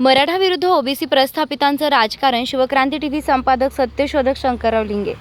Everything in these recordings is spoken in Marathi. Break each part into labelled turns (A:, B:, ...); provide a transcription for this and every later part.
A: मराठा विरुद्ध ओबीसी प्रस्थापितांचं राजकारण शिवक्रांती टी व्ही संपादक सत्यशोधक शंकरराव लिंगे.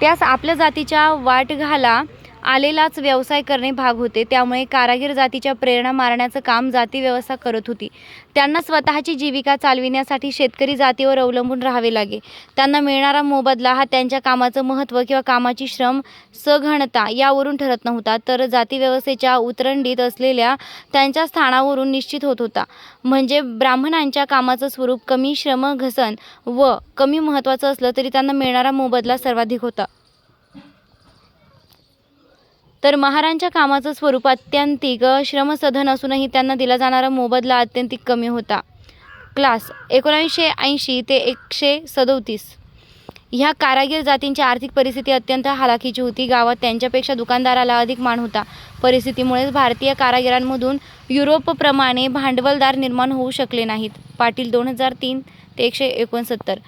A: त्यास आपल्या जातीच्या वाटघाला आलेलाच व्यवसाय करणे भाग होते. त्यामुळे कारागीर जातीच्या प्रेरणा मारण्याचं काम जाती व्यवस्था करत होती. त्यांना स्वतःची जीविका चालविण्यासाठी शेतकरी जातीवर अवलंबून राहावे लागे. त्यांना मिळणारा मोबदला हा त्यांच्या कामाचं महत्त्व किंवा कामाची श्रम सघनता यावरून ठरत नव्हता तर जाती व्यवस्थेच्या उतरंडीत असलेल्या त्यांच्या स्थानावरून निश्चित होत होता. म्हणजे ब्राह्मणांच्या कामाचं स्वरूप कमी श्रम घसन व कमी महत्त्वाचं असलं तरी त्यांना मिळणारा मोबदला सर्वाधिक होता. तर महारांच्या कामाचं स्वरूप अत्यंतिक श्रमसधन असूनही त्यांना दिला जाणारा मोबदला अत्यंतिक कमी होता. क्लास एकोणीसशे ऐंशी ते एकशे सदोतीस. ह्या कारागीर जातींची आर्थिक परिस्थिती अत्यंत हालाखीची होती. गावात त्यांच्यापेक्षा दुकानदाराला अधिक मान होता. परिस्थितीमुळेच भारतीय कारागिरांमधून युरोपप्रमाणे भांडवलदार निर्माण होऊ शकले नाहीत. पाटील दोन हजार तीन ते एकशे एकोणसत्तर.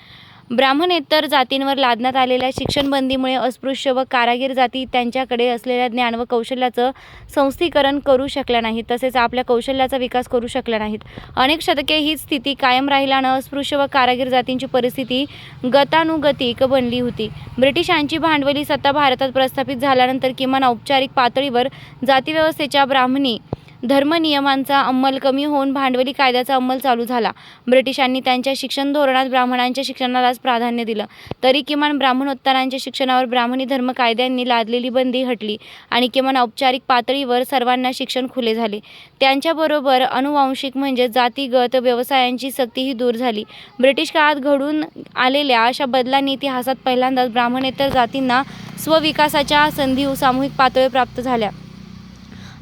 A: ब्राह्मणेतर जातींवर लादण्यात आलेल्या शिक्षणबंदीमुळे अस्पृश्य व कारागीर जाती त्यांच्याकडे असलेल्या ज्ञान व कौशल्याचं संस्थीकरण करू शकल्या नाहीत तसेच आपल्या कौशल्याचा विकास करू शकल्या नाहीत. अनेक शतके ही स्थिती कायम राहिल्यानं अस्पृश्य व कारागीर जातींची परिस्थिती गतानुगतिक बनली होती. ब्रिटिशांची भांडवली सत्ता भारतात प्रस्थापित झाल्यानंतर किमान औपचारिक पातळीवर जातीव्यवस्थेच्या ब्राह्मणी धर्मनियमांचा अंमल कमी होऊन भांडवली कायद्याचा अंमल चालू झाला. ब्रिटिशांनी त्यांच्या शिक्षण धोरणात ब्राह्मणांच्या शिक्षणालाच प्राधान्य दिलं. तरी किमान ब्राह्मणोत्तरांच्या शिक्षणावर ब्राह्मणी धर्म कायद्यांनी लादलेली बंदी हटली आणि किमान औपचारिक पातळीवर सर्वांना शिक्षण खुले झाले. त्यांच्याबरोबर अनुवांशिक म्हणजे जातीगत व्यवसायांची सक्तीही दूर झाली. ब्रिटिश काळात घडून आलेल्या अशा बदलांनी इतिहासात पहिल्यांदाच ब्राह्मणेतर जातींना स्वविकासाच्या संधी सामूहिक पातळी प्राप्त झाल्या.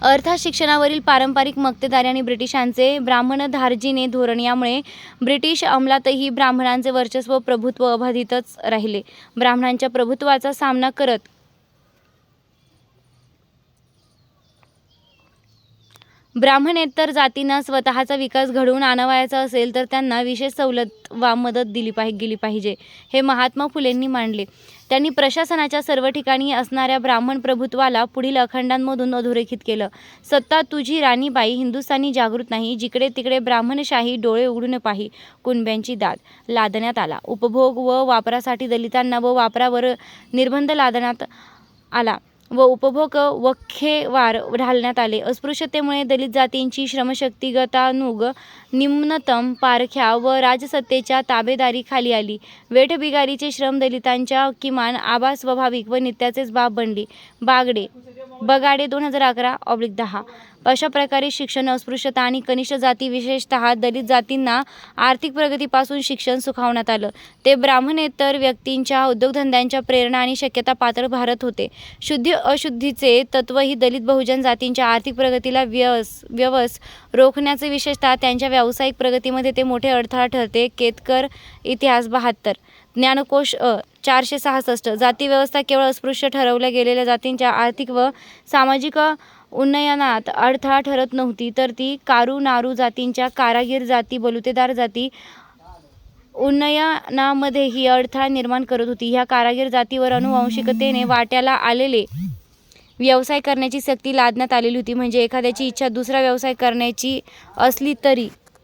A: अर्थात शिक्षणावरील पारंपरिक मक्तेदारी आणि ब्रिटिशांचे ब्राह्मणधार्जिणे धोरण यामुळे ब्रिटिश अंमलातही ब्राह्मणांचे वर्चस्व प्रभुत्व अबाधितच राहिले. ब्राह्मणांच्या प्रभुत्वाचा सामना करत ब्राह्मणेतर जातींना स्वतःचा विकास घडवून आणवायचा असेल तर त्यांना विशेष सवलत वा मदत दिली पाहि गेली पाहिजे हे महात्मा फुलेंनी मांडले. त्यांनी प्रशासनाच्या सर्व ठिकाणी असणाऱ्या ब्राह्मण प्रभुत्वाला पुढील अखंडांमधून अधोरेखित केलं. सत्ता तुझी राणीबाई हिंदुस्थानी जागृत नाही जिकडे तिकडे ब्राह्मणशाही डोळे उघडून पाही कुणब्यांची दाद. लादण्यात आला. उपभोग व वापरासाठी दलितांना व वापरावर निर्बंध लादण्यात आला. व उपभोग वख्खेवार ढालण्यात आले. अस्पृश्यतेमुळे दलित जातींची श्रमशक्ती गतानुग निम्नतम पारख्या व राजसत्तेच्या ताबेदारीखाली आली. वेठबिगारीचे श्रम दलितांच्या किमान आबा स्वाभाविक व नित्याचेच बाब बनली. बागडे बगाडे दोन हजार अकरा ऑब्लिक दहा. अशा प्रकारे शिक्षण अस्पृश्यता आणि कनिष्ठ जाती विशेषतः दलित जातींना आर्थिक प्रगतीपासून शिक्षण सुखावण्यात आलं. ते ब्राह्मणेतर व्यक्तींच्या उद्योगधंद्यांच्या प्रेरणा आणि शक्यता पातळ भारत होते. शुद्धी अशुद्धीचे तत्व ही दलित बहुजन जातींच्या आर्थिक प्रगतीला व्यवस व्यवस रोखण्याचे विशेषतः त्यांच्या व्यावसायिक प्रगतीमध्ये ते मोठे अडथळा ठरते. केतकर इतिहास बहात्तर. ज्ञानकोश अ. चारशे सहासष्ट. जाती व्यवस्था केवळ अस्पृश्य ठरवल्या गेलेल्या जातींच्या आर्थिक व सामाजिक उन्नयनात अडथळा ठरत नव्हती तर ती कारू नारू जातींच्या कारागीर जाती बलुतेदार जाती उन्नयनामध्ये ही अडथळा निर्माण करत होती. ह्या कारागीर जातीवर अनुवांशिकतेने वाट्याला आलेले व्यवसाय करण्याची सक्ती लादण्यात आलेली होती. म्हणजे एखाद्याची इच्छा दुसरा व्यवसाय करण्याची असली तरी